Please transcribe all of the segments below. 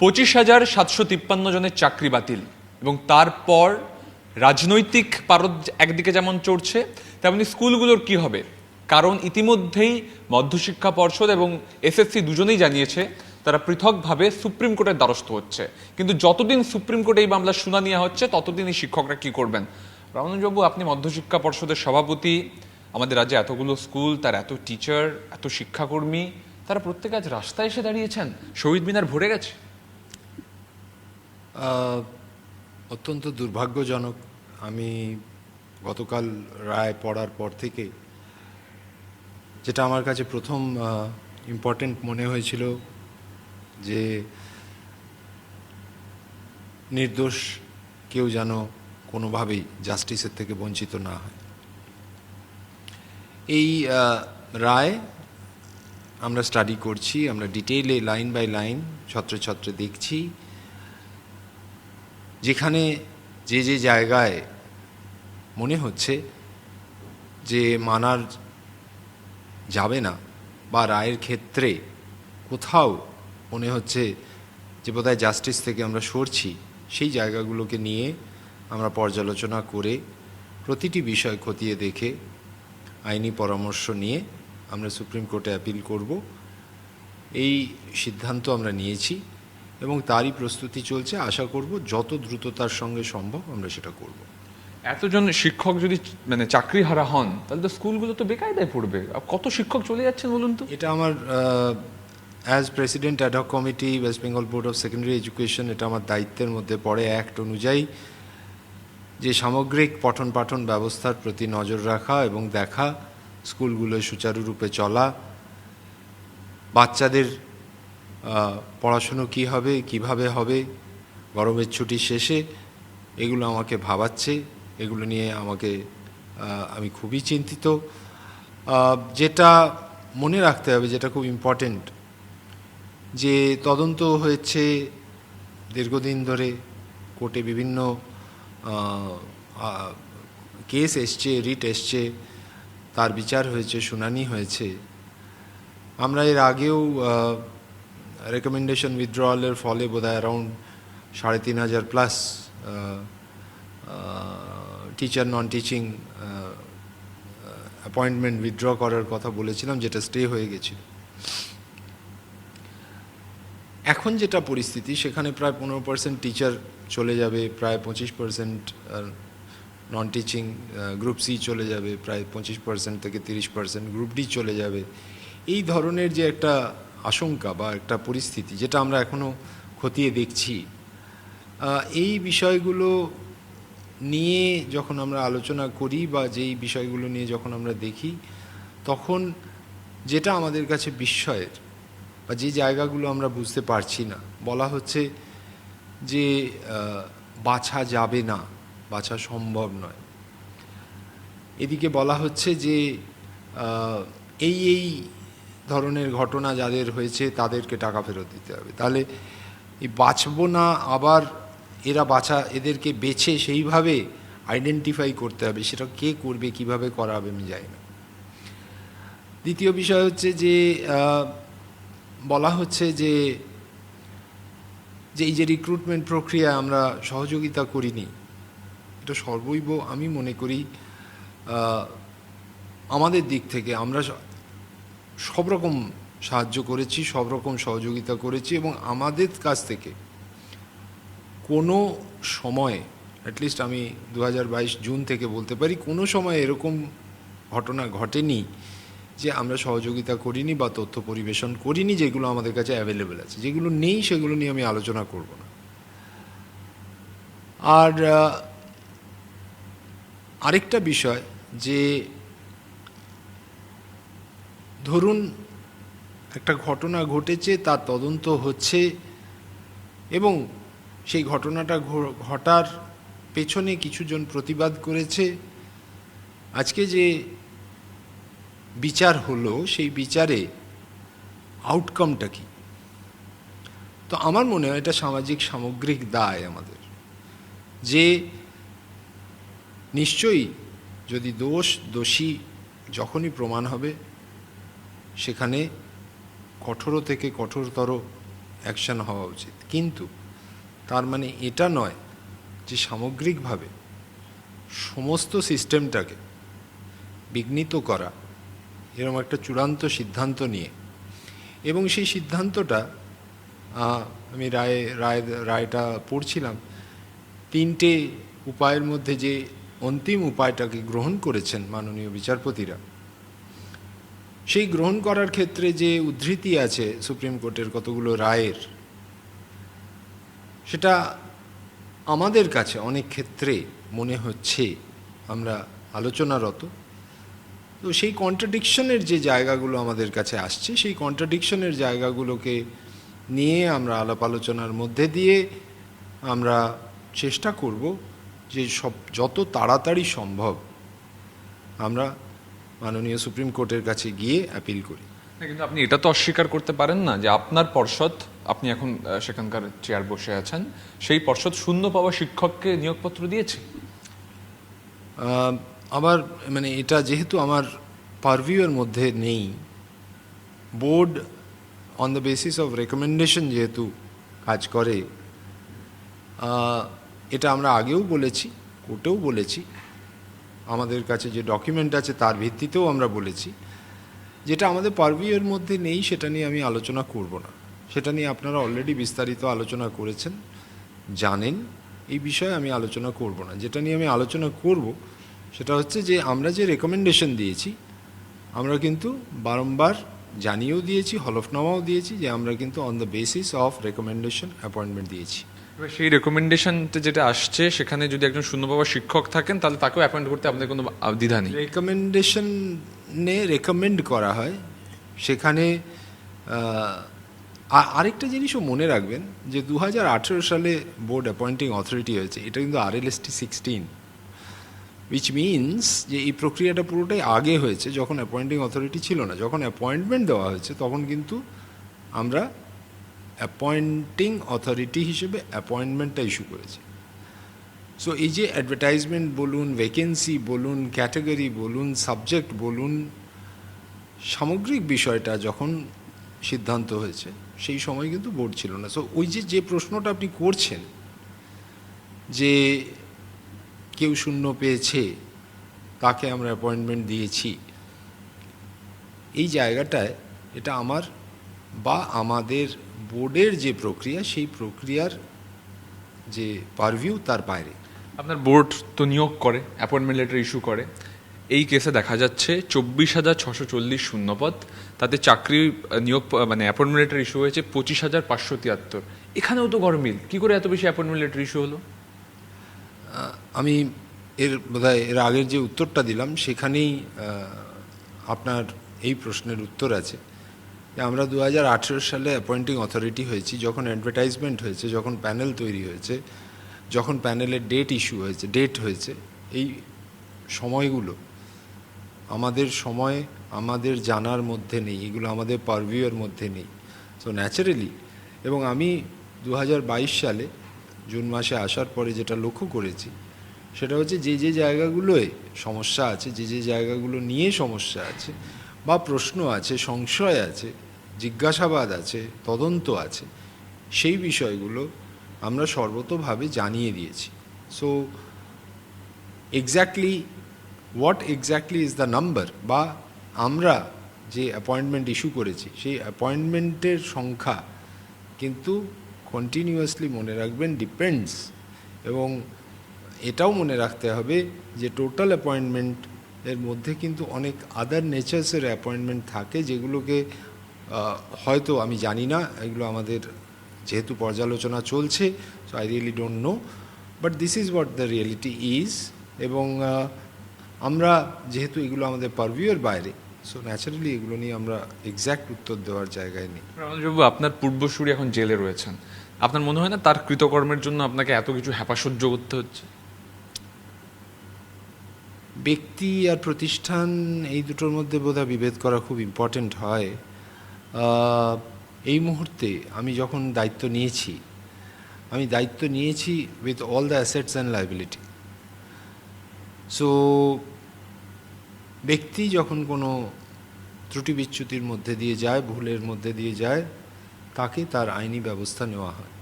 পঁচিশ হাজার সাতশো তিপ্পান্ন জনের চাকরি বাতিল এবং তারপর রাজনৈতিক পারদ একদিকে যেমন চড়ছে, তেমনি স্কুলগুলোর কি হবে? কারণ ইতিমধ্যেই মধ্যশিক্ষা পর্ষদ এবং এসএসসি দুজনেই জানিয়েছে, তারা পৃথকভাবে সুপ্রিম কোর্টের দ্বারস্থ হচ্ছে। কিন্তু যতদিন সুপ্রিম কোর্টে এই মামলার নেওয়া হচ্ছে ততদিন এই শিক্ষকরা কি করবেন? রমনবাবু আপনি মধ্যশিক্ষা পর্ষদের সভাপতি, আমাদের রাজ্যে এতগুলো স্কুল, তার এত টিচার, এত শিক্ষাকর্মী, তারা প্রত্যেকে আজ রাস্তায় এসে দাঁড়িয়েছেন। শহীদ মিনার ভরে গেছে। অত্যন্ত দুর্ভাগ্যজনক, আমি গতকাল রায় পড়ার পর থেকে যেটা আমার কাছে প্রথম ইম্পর্টেন্ট মনে হয়েছিল যে নির্দোষ কেউ যেন কোনোভাবেই জাস্টিসের থেকে বঞ্চিত না হয়। এই রায় আমরা স্টাডি করছি, আমরা ডিটেইলে লাইন বাই লাইন ছত্রে ছত্রে দেখছি। যেখানে যে যে জায়গায় মনে হচ্ছে যে মানার যাবে না বা রায়ের ক্ষেত্রে কোথাও মনে হচ্ছে যে বোধহয় জাস্টিস থেকে আমরা সরছি, সেই জায়গাগুলোকে নিয়ে আমরা পর্যালোচনা করে প্রতিটি বিষয় খতিয়ে দেখে আইনি পরামর্শ নিয়ে আমরা সুপ্রিম কোর্টে অ্যাপিল করব। এই সিদ্ধান্ত আমরা নিয়েছি। এবং তারই প্রস্তুতি চলছে। আশা করব যত দ্রুততার সঙ্গে সম্ভব আমরা সেটা করব। এতজন শিক্ষক যদি মানে চাকরি হারা হন তাহলে তো স্কুলগুলো তো বেকায়দায় পড়বে। আর কত শিক্ষক চলে যাচ্ছেন বলুন তো? এটা আমার as president ad hoc committee West Bengal board of secondary education এটা আমার দায়িত্বের মধ্যে পড়ে। অ্যাক্ট অনুযায়ী যে সামগ্রিক পঠন পাঠন ব্যবস্থার প্রতি নজর রাখা এবং দেখা স্কুলগুলোয় সুচারুরূপে চলা বাচ্চাদের পড়াশুনো কি হবে, কীভাবে হবে, গরমের ছুটি শেষে এগুলো আমাকে ভাবাচ্ছে, এগুলো নিয়ে আমাকে আমি খুবই চিন্তিত। যেটা মনে রাখতে হবে, যেটা খুব ইম্পর্টেন্ট যে তদন্ত হয়েছে দীর্ঘদিন ধরে, কোর্টে বিভিন্ন কেস এসছে, রিট এসছে, তার বিচার হয়েছে, শুনানি হয়েছে। আমরা এর আগেও রেকমেন্ডেশন উইথড্রয়ালের ফলে বোধহয় অ্যারাউন্ড সাড়ে তিন হাজার plus teacher non teaching appointment withdraw করার কথা বলেছিলাম, যেটা স্টে হয়ে গেছিল। এখন যেটা পরিস্থিতি, সেখানে প্রায় পনেরো পার্সেন্ট টিচার চলে যাবে, প্রায় পঁচিশ percent non teaching group C চলে যাবে, প্রায় পঁচিশ পার্সেন্ট থেকে তিরিশ পার্সেন্ট গ্রুপ ডি চলে যাবে। এই ধরনের যে একটা আশঙ্কা বা একটা পরিস্থিতি যেটা আমরা এখনও খতিয়ে দেখছি। এই বিষয়গুলো নিয়ে যখন আমরা আলোচনা করি বা যেই বিষয়গুলো নিয়ে যখন আমরা দেখি, তখন যেটা আমাদের কাছে বিস্ময়ের বা যে জায়গাগুলো আমরা বুঝতে পারছি না, বলা হচ্ছে যে বাছা যাবে না, বাছা সম্ভব নয়। এদিকে বলা হচ্ছে যে এই এই ধরনের ঘটনা যাদের হয়েছে তাদেরকে টাকা ফেরত দিতে হবে। তাহলে এই বাঁচবো না, আবার এরা বাছা এদেরকে বেছে সেইভাবে আইডেন্টিফাই করতে হবে, সেটা কে করবে, কীভাবে করাবে আমি জানি না। দ্বিতীয় বিষয় হচ্ছে যে বলা হচ্ছে যে যে এই যে রিক্রুটমেন্ট প্রক্রিয়া আমরা সহযোগিতা করিনি, এটা সর্বৈব আমি মনে করি আমাদের দিক থেকে আমরা সব রকম সাহায্য করেছি, সব রকম সহযোগিতা করেছি এবং আমাদের কাছ থেকে কোনো সময় অ্যাটলিস্ট আমি দু হাজার বাইশ জুন থেকে বলতে পারি, কোনো সময় এরকম ঘটনা ঘটেনি যে আমরা সহযোগিতা করিনি বা তথ্য পরিবেশন করিনি যেগুলো আমাদের কাছে অ্যাভেলেবেল আছে। যেগুলো নেই সেগুলো নিয়ে আমি আলোচনা করব না। আর আরেকটা বিষয় যে ধরুন, একটা ঘটনা ঘটেছে, তার তদন্ত হচ্ছে এবং সেই ঘটনাটা ঘটার পেছনে কিছুজন প্রতিবাদ করেছে। আজকে যে বিচার হলো, সেই বিচারে আউটকামটা কি? তো আমার মনে হয় এটা সামাজিক সামগ্রিক দায় আমাদের যে নিশ্চয়ই যদি দোষ, দোষী যখনই প্রমাণ হবে সেখানে কঠোর থেকে কঠোরতর অ্যাকশন হওয়া উচিত। কিন্তু তার মানে এটা নয় যে সামগ্রিকভাবে সমস্ত সিস্টেমটাকে বিঘ্নিত করা এরকম একটা চূড়ান্ত সিদ্ধান্ত নিয়ে। এবং সেই সিদ্ধান্তটা আমি রায় রায়, রায়টা পড়ছিলাম, তিনটে উপায়ের মধ্যে যে অন্তিম উপায়টাকে গ্রহণ করেছেন মাননীয় বিচারপতিরা সেই গ্রহণ করার ক্ষেত্রে যে উদ্ধৃতি আছে সুপ্রিম কোর্টের কতগুলো রায়ের, সেটা আমাদের কাছে অনেক ক্ষেত্রে মনে হচ্ছে আমরা আলোচনারত। তো সেই কন্ট্রাডিকশনের যে জায়গাগুলো আমাদের কাছে আসছে, সেই কন্ট্রাডিকশনের জায়গাগুলোকে নিয়ে আমরা আলাপ আলোচনার মধ্যে দিয়ে আমরা চেষ্টা করব যে সব, যত তাড়াতাড়ি সম্ভব আমরা মাননীয় সুপ্রিম কোর্টের কাছে গিয়ে অ্যাপিল করি। কিন্তু আপনি এটা তো অস্বীকার করতে পারেন না যে আপনার পর্ষদ আপনি এখন সেখানকার চেয়ার বসে আছেন সেই পর্ষদ শূন্য পাওয়া শিক্ষককে নিয়োগপত্র দিয়েছে? আবার মানে এটা যেহেতু আমার পারভিউয়ের মধ্যে নেই board on the basis of recommendation যেহেতু কাজ করে এটা আমরা আগেও বলেছি কোর্টেও বলেছি আমাদের কাছে যে ডকুমেন্ট আছে তার ভিত্তিতেও আমরা বলেছি। যেটা আমাদের পারভিউয়ের মধ্যে নেই, সেটা নিয়ে আমি আলোচনা করব না। সেটা নিয়ে আপনারা অলরেডি বিস্তারিত আলোচনা করেছেন, জানেন, এই বিষয়ে আমি আলোচনা করব না। যেটা নিয়ে আমি আলোচনা করব, সেটা হচ্ছে যে আমরা যে রেকমেন্ডেশন দিয়েছি, আমরা কিন্তু বারংবার জানিয়েও দিয়েছি, হলফনামাও দিয়েছি যে আমরা কিন্তু on the basis of recommendation appointment দিয়েছি। এবার সেই রেকমেন্ডেশনতে যেটা আসছে, সেখানে যদি একজন শূন্য পাওয়া শিক্ষক থাকেন, তাহলে তাকেও অ্যাপয়েন্ট করতে আপনাদের কোনো দ্বিধা নেই। রেকমেন্ডেশনে রেকমেন্ড করা হয়। সেখানে আরেকটা জিনিসও মনে রাখবেন যে দু হাজার আঠেরো সালে বোর্ড অ্যাপয়েন্টিং অথরিটি হয়েছে। এটা কিন্তু আর L S T sixteen which means যে এই প্রক্রিয়াটা পুরোটাই আগে হয়েছে, যখন অ্যাপয়েন্টিং অথরিটি ছিল না। যখন অ্যাপয়েন্টমেন্ট দেওয়া হয়েছে, তখন কিন্তু আমরা অ্যাপয়েন্টিং অথরিটি হিসেবে অ্যাপয়েন্টমেন্টটা ইস্যু করেছে। সো এই যে অ্যাডভার্টাইজমেন্ট বলুন ভ্যাকেন্সি বলুন ক্যাটাগরি বলুন সাবজেক্ট বলুন, সামগ্রিক বিষয়টা যখন সিদ্ধান্ত হয়েছে, সেই সময় কিন্তু বোর্ড ছিল না। সো ওই যে যে প্রশ্নটা আপনি করছেন, যে কেউ শূন্য পেয়েছে তাকে আমরা অ্যাপয়েন্টমেন্ট দিয়েছি, এই জায়গাটায় এটা আমার বা আমাদের বোর্ডের যে প্রক্রিয়া সেই প্রক্রিয়ার যে পারভিউ তার বাইরে। আপনার বোর্ড তো নিয়োগ করে অ্যাপয়েন্টমেন্ট লেটার ইস্যু করে। এই কেসে দেখা যাচ্ছে চব্বিশ হাজার ছশো চল্লিশ শূন্যপদ তাতে চাকরি নিয়োগ মানে অ্যাপয়েন্টমেন্ট লেটার ইস্যু হয়েছে পঁচিশ হাজার পাঁচশো তিয়াত্তর। এখানেও তো গরমিল কী করে এত বেশি অ্যাপয়েন্টমেন্ট লেটার ইস্যু হলো? আমি এর বোধহয় এর আগের যে উত্তরটা দিলাম সেখানেই আপনার এই প্রশ্নের উত্তর আছে। আমরা দু হাজার আঠেরো সালে অ্যাপয়েন্টিং অথরিটি হয়েছি, যখন অ্যাডভার্টাইজমেন্ট হয়েছে, যখন প্যানেল তৈরি হয়েছে, যখন প্যানেলের ডেট ইস্যু হয়েছে ডেট হয়েছে, এই সময়গুলো আমাদের সময় আমাদের জানার মধ্যে নেই, এগুলো আমাদের পারভিউয়ের মধ্যে নেই। সো ন্যাচারালি এবং আমি দু হাজার বাইশ সালে, জুন মাসে আসার পরে যেটা লক্ষ্য করেছি, সেটা হচ্ছে যে যে জায়গাগুলোয় সমস্যা আছে, যে যে জায়গাগুলো নিয়ে সমস্যা আছে, বা প্রশ্ন আছে, সংশয় আছে জিজ্ঞাসাবাদ আছে, তদন্ত আছে, সেই বিষয়গুলো আমরা সর্বতোভাবে জানিয়ে দিয়েছি। So exactly what exactly is the number বা আমরা যে অ্যাপয়েন্টমেন্ট ইস্যু করেছি, সেই অ্যাপয়েন্টমেন্টের সংখ্যা কিন্তু কন্টিনিউয়াসলি মনে রাখবেন ডিপেন্ডস এবং এটাও মনে রাখতে হবে যে টোটাল অ্যাপয়েন্টমেন্ট এর মধ্যে কিন্তু অনেক আদার নেচার্সের অ্যাপয়েন্টমেন্ট থাকে যেগুলোকে হয়তো আমি জানি না এগুলো আমাদের যেহেতু পর্যালোচনা চলছে so I really don't know but this is what the reality is এবং আমরা যেহেতু এগুলো আমাদের পারভিউয়ের বাইরে সো ন্যাচারালি এগুলো নিয়ে আমরা এক্স্যাক্ট উত্তর দেওয়ার জায়গায় নেই। রমণবাবু আপনার পূর্বসূরি এখন জেলে রয়েছেন। আপনার মনে হয় না তার কৃতকর্মের জন্য আপনাকে এত কিছু হ্যাপা সহ্য করতে হচ্ছে? ব্যক্তি আর প্রতিষ্ঠান এই দুটোর মধ্যে বোধহয় বিভেদ করা খুব ইম্পর্ট্যান্ট হয়। এই মুহূর্তে আমি যখন দায়িত্ব নিয়েছি, আমি দায়িত্ব নিয়েছি with all the assets and liability so ব্যক্তি যখন কোনো ত্রুটি বিচ্যুতির মধ্যে দিয়ে যায়, ভুলের মধ্যে দিয়ে যায়, তাকে তার আইনি ব্যবস্থা নেওয়া হয়।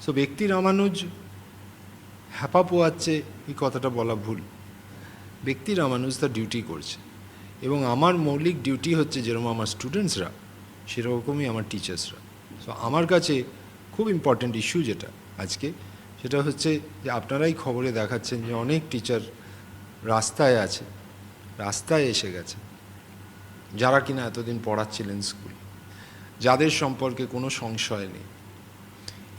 সো ব্যক্তি রামানুজ হ্যাপা পোয়াচ্ছে, এই কথাটা বলা ভুল। ব্যক্তি রামানুজ তার ডিউটি করছে। এবং আমার মৌলিক ডিউটি হচ্ছে যেরকম আমার স্টুডেন্টসরা সেরকমই আমার টিচার্সরা সো আমার কাছে খুব ইম্পর্ট্যান্ট ইস্যু যেটা আজকে, সেটা হচ্ছে যে আপনারাই খবরে দেখাচ্ছেন যে অনেক টিচার রাস্তায় আছে, রাস্তায় এসে গেছে, যারা কিনা এতদিন পড়াচ্ছিলেন স্কুল যাদের সম্পর্কে কোনো সংশয় নেই।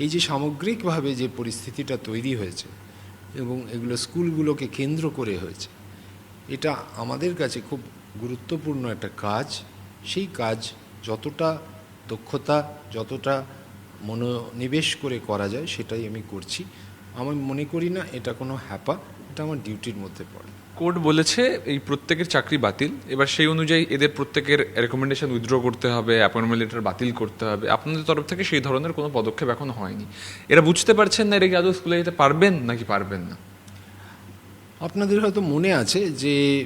এই যে সামগ্রিকভাবে যে পরিস্থিতিটা তৈরি হয়েছে এবং এগুলো স্কুলগুলোকে কেন্দ্র করে হয়েছে, এটা আমাদের কাছে খুব গুরুত্বপূর্ণ একটা কাজ সেই কাজ যতটা দক্ষতা যতটা মনোনিবেশ করে করা যায় সেটাই আমি করছি। আমি মনে করি না এটা কোনো হ্যাপা এটা আমার ডিউটির মধ্যে পড়ে। কোর্ট বলেছে এই প্রত্যেকের চাকরি বাতিল এবার সেই অনুযায়ী এদের প্রত্যেকের রেকমেন্ডেশন উইথড্র করতে হবে অ্যাপয়েন্টমেন্ট লেটার বাতিল করতে হবে। আপনাদের তরফ থেকে সেই ধরনের কোনো পদক্ষেপ এখন হয়নি। এরা বুঝতে পারছেন না এরা কি আদৌ স্কুলে যেতে পারবেন নাকি পারবেন না? আপনাদের হয়তো মনে আছে যে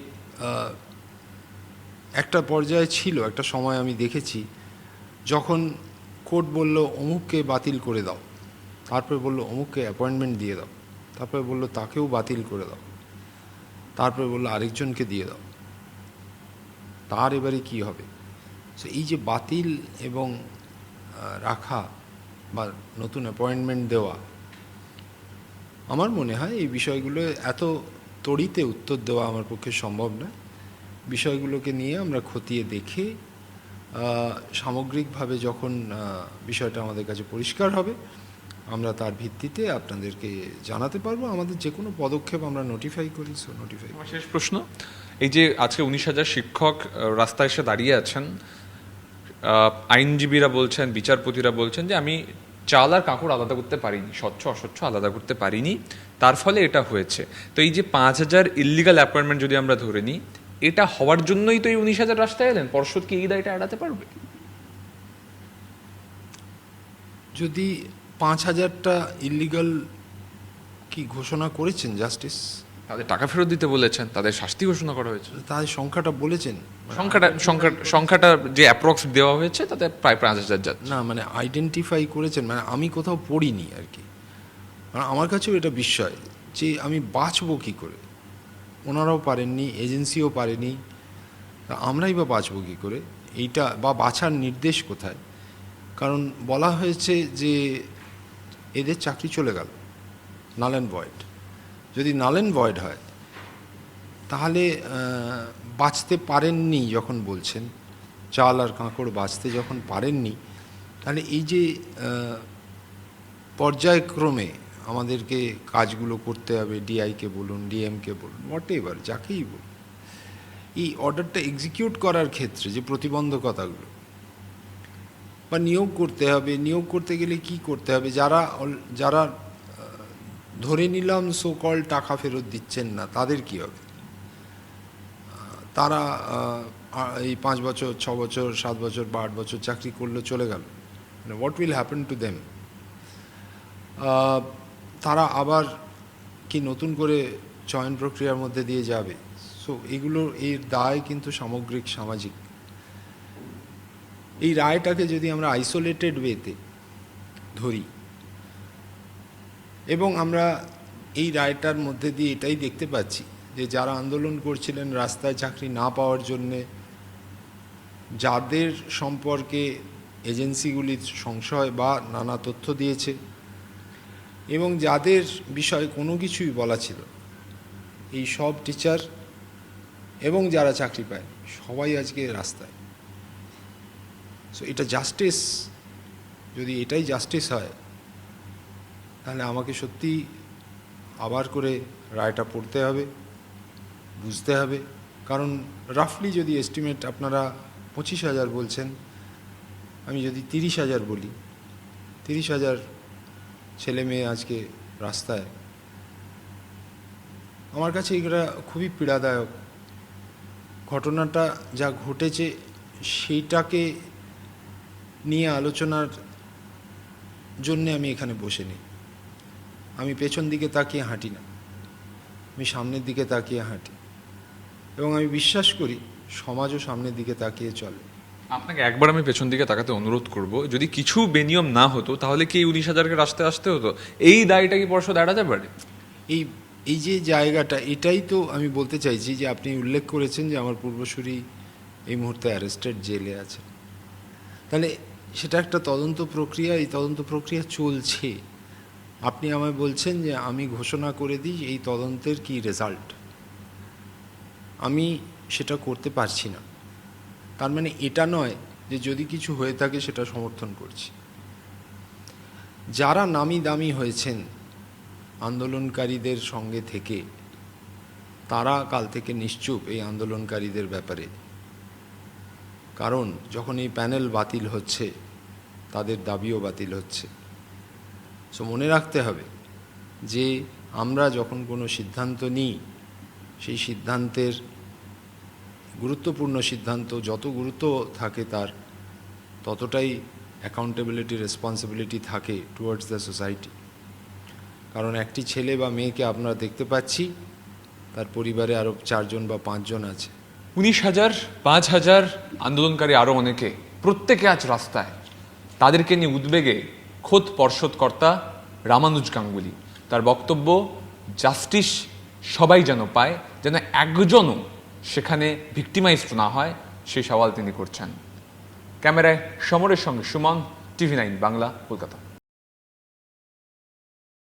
একটা পর্যায়ে ছিল, একটা সময় আমি দেখেছি, যখন কোর্ট বলল, অমুককে বাতিল করে দাও। তারপরে বলল, অমুককে অ্যাপয়েন্টমেন্ট দিয়ে দাও। তারপরে বলল, তাকেও বাতিল করে দাও। তারপরে বলল, আরেকজনকে দিয়ে দাও। তার এবারে কি হবে? সো এই যে বাতিল এবং রাখা বা নতুন অ্যাপয়েন্টমেন্ট দেওয়া, আমার মনে হয় এই বিষয়গুলো এত তড়িতে উত্তর দেওয়া আমার পক্ষে সম্ভব না বিষয়গুলোকে নিয়ে আমরা খতিয়ে দেখে সামগ্রিকভাবে যখন বিষয়টা আমাদের কাছে পরিষ্কার হবে, আমরা তার ভিত্তিতে আপনাদেরকে জানাতে পারব। আমাদের যে কোনো পদক্ষেপ আমরা নোটিফাই করি সো নোটিফাই শেষ প্রশ্ন, এই যে আজকে উনিশ হাজার শিক্ষক রাস্তায় এসে দাঁড়িয়ে আছেন আইনজীবীরা বলছেন, বিচারপতিরা বলছেন যে আমি চাল আর কাঁকড় আলাদা করতে পারিনি, স্বচ্ছ, অস্বচ্ছ আলাদা করতে পারিনি, তার ফলে এটা হয়েছে। তো এই যে পাঁচ হাজার ইলিগাল অ্যাপয়েন্টমেন্ট যদি আমরা ধরে নিই এটা হওয়ার জন্যই তো এই উনিশ হাজার রাস্তায় এলেন। পর্ষদ কি এই দায়টা এড়াতে পারবে? যদি পাঁচ হাজারটা ইলিগাল কি ঘোষণা করেছেন জাস্টিস তাদের টাকা ফেরত দিতে বলেছেন তাদের শাস্তি ঘোষণা করা হয়েছে। তাদের সংখ্যাটা বলেছেন। সংখ্যাটা সংখ্যা সংখ্যাটা যে অ্যাপ্রক্স দেওয়া হয়েছে তাতে প্রায় পাঁচ হাজার যাচ্ছে। না মানে আইডেন্টিফাই করেছেন মানে আমি কোথাও পড়িনি আর কি। মানে আমার কাছেও এটা বিস্ময় যে আমি বাঁচবো কী করে? ওনারাও পারেননি, এজেন্সিও পারেনি। আমরাই বা বাঁচবো কী করে? এইটা বা বাছার নির্দেশ কোথায়? কারণ বলা হয়েছে যে এদের চাকরি চলে গেল নাল অ্যান্ড ভয়েড যদি নাল অ্যান্ড ভয়েড হয়, তাহলে বাঁচতে পারেননি যখন বলছেন, চাল আর কাঁকড় বাঁচতে যখন পারেননি, তাহলে এই যে পর্যায়ক্রমে আমাদেরকে কাজগুলো করতে হবে ডিআইকে বলুন ডিএমকে বলুন হোয়াট এভার যাকেই বলুন। এই অর্ডারটা এক্সিকিউট করার ক্ষেত্রে যে প্রতিবন্ধকতাগুলো, বা নিয়োগ করতে হবে, নিয়োগ করতে গেলে কি করতে হবে, যারা যারা ধরে নিলাম সো কল টাকা ফেরত দিচ্ছেন না, তাদের কি হবে? তারা এই পাঁচ বছর, ছ বছর, সাত বছর বা আট বছর চাকরি করল চলে গেল। মানে what will happen to them তারা আবার কি নতুন করে চয়ন প্রক্রিয়ার মধ্যে দিয়ে যাবে? সো এগুলোর এর দায় কিন্তু সামগ্রিক, সামাজিক। এই রায়টাকে যদি আমরা আইসোলেটেড ওয়েতে ধরি, এবং আমরা এই রায়টার মধ্যে দিয়ে এটাই দেখতে পাচ্ছি যে যারা আন্দোলন করছিলেন রাস্তায় চাকরি না পাওয়ার জন্যে, যাদের সম্পর্কে এজেন্সিগুলির সংশয় বা নানা তথ্য দিয়েছে এবং যাদের বিষয়ে কোনো কিছুই বলা ছিল। এই সব টিচার এবং যারা চাকরি পায়, সবাই আজকে রাস্তায়। সো এটা জাস্টিস যদি এটাই জাস্টিস হয়, তাহলে আমাকে সত্যি আবার করে রায়টা পড়তে হবে, বুঝতে হবে। কারণ রাফলি যদি এস্টিমেট আপনারা পঁচিশ হাজার বলছেন, আমি যদি তিরিশ হাজার বলি, তিরিশ হাজার ছেলে মেয়ে আজকে রাস্তায়। আমার কাছে এটা খুবই পীড়াদায়ক। ঘটনাটা যা ঘটেছে সেইটাকে নিয়ে আলোচনার জন্য আমি এখানে বসে নেই। আমি পেছন দিকে তাকিয়ে হাঁটি না। আমি সামনের দিকে তাকিয়ে হাঁটি। এবং আমি বিশ্বাস করি সমাজও সামনের দিকে তাকিয়ে চলে। আপনাকে একবার আমি পেছন দিকে তাকাতে অনুরোধ করব, যদি কিছু বেনিয়ম না হতো, তাহলে কি উনিশ হাজারকে রাস্তায় আসতে হতো? এই দায়টা কি পরশু এড়াতে পারে? এই এই যে জায়গাটা, এটাই তো আমি বলতে চাইছি যে আপনি উল্লেখ করেছেন যে আমার পূর্বসূরি এই মুহূর্তে অ্যারেস্টেড জেলে আছেন তাহলে সেটা একটা তদন্ত প্রক্রিয়া, এই তদন্ত প্রক্রিয়া চলছে। আপনি আমায় বলছেন যে আমি ঘোষণা করে দিই এই তদন্তের কি রেজাল্ট আমি সেটা করতে পারছি না। তার মানে এটা নয় যে যদি কিছু হয়ে থাকে সেটা সমর্থন করছি। যারা নামি দামি হয়েছেন আন্দোলনকারীদের সঙ্গে থেকে, তারা কাল থেকে নিশ্চুপ এই আন্দোলনকারীদের ব্যাপারে। কারণ যখন এই প্যানেল বাতিল হচ্ছে, তাদের দাবিও বাতিল হচ্ছে। সো মনে রাখতে হবে যে আমরা যখন কোনো সিদ্ধান্ত নিই, সেই সিদ্ধান্তের গুরুত্বপূর্ণ সিদ্ধান্ত, যত গুরুত্ব থাকে তার, ততটাই অ্যাকাউন্টেবিলিটি রেসপন্সিবিলিটি থাকে টুয়ার্ডস দ্য সোসাইটি কারণ একটি ছেলে বা মেয়েকে আমরা দেখতে পাচ্ছি, তার পরিবারে আরও চারজন বা পাঁচজন আছে। উনিশ হাজার, পাঁচ হাজার আন্দোলনকারী আরও অনেকে, প্রত্যেকে আজ রাস্তায়। তাদেরকে নিয়ে উদ্বেগে খোদ পর্ষদকর্তা রামানুজ গাঙ্গুলি। তার বক্তব্য, জাস্টিস সবাই যেন পায়, যেন একজনও সেখানে ভিক্টিমাইজড না হয়, সেই সওয়াল তিনি করছেন। ক্যামেরায় সমরের সঙ্গে সুমন, টিভি নাইন বাংলা, কলকাতা।